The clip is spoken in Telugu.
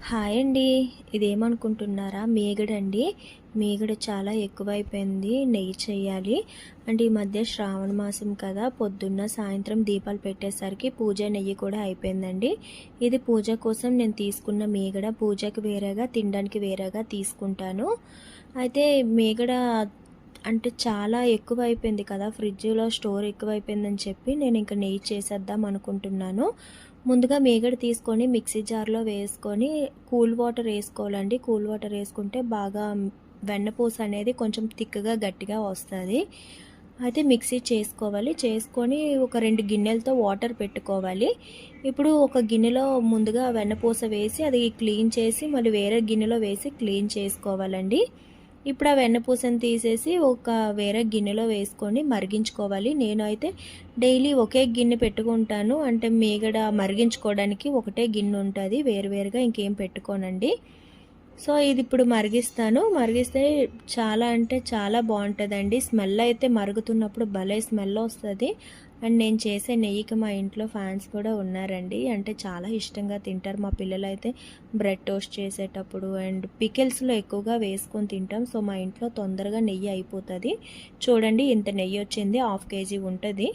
హాయ్ అండి. ఇదేమనుకుంటున్నారా? మేగడండి. మేగడ చాలా ఎక్కువైపోయింది. నెయ్యి చేయాలి. అంటే ఈ మధ్య శ్రావణ మాసం కదా. పొద్దున్న సాయంత్రం దీపాలు పెట్టేసరికి పూజ నెయ్యి కూడా అయిపోయిందండి. ఇది పూజ కోసం నేను తీసుకున్న మేగడ పూజకి వేరేగా తినడానికి వేరేగా తీసుకుంటాను. అయితే మేగడ అంటే చాలా ఎక్కువ అయిపోయింది కదా ఫ్రిడ్జ్లో స్టోర్ ఎక్కువ అయిపోయిందని చెప్పి నేను ఇంకా నెయ్యి చేసేద్దాం అనుకుంటున్నాను. ముందుగా మేగడ తీసుకొని మిక్సీ జార్లో వేసుకొని కూల్ వాటర్ వేసుకోవాలండి. కూల్ వాటర్ వేసుకుంటే బాగా వెన్నపూస అనేది కొంచెం థిక్గా గట్టిగా వస్తుంది. అయితే మిక్సీ చేసుకోవాలి. చేసుకొని ఒక రెండు గిన్నెలతో వాటర్ పెట్టుకోవాలి. ఇప్పుడు ఒక గిన్నెలో ముందుగా వెన్నపూస వేసి అది క్లీన్ చేసి మళ్ళీ వేరే గిన్నెలో వేసి క్లీన్ చేసుకోవాలండి. ఇప్పుడు ఆ వెన్నపూసను తీసేసి ఒక వేరే గిన్నెలో వేసుకొని మరిగించుకోవాలి. నేను అయితే డైలీ ఒకే గిన్నె పెట్టుకుంటాను. అంటే మీగడ మరిగించుకోవడానికి ఒకటే గిన్నె ఉంటుంది. వేరువేరుగా ఇంకేం పెట్టుకోనండి. సో ఇది ఇప్పుడు మరిగిస్తాను. మరిగిస్తే చాలా అంటే చాలా బాగుంటుందండి. స్మెల్ అయితే మరుగుతున్నప్పుడు భలే స్మెల్ వస్తుంది. అండ్ నేను చేసే నెయ్యికి మా ఇంట్లో ఫ్యాన్స్ కూడా ఉన్నారండి. అంటే చాలా ఇష్టంగా తింటారు. మా పిల్లలు అయితే బ్రెడ్ టోస్ట్ చేసేటప్పుడు అండ్ పికిల్స్లో ఎక్కువగా వేసుకొని తింటాం. సో మా ఇంట్లో తొందరగా నెయ్యి అయిపోతుంది. చూడండి ఇంత నెయ్యి వచ్చింది. హాఫ్ కేజీ ఉంటుంది.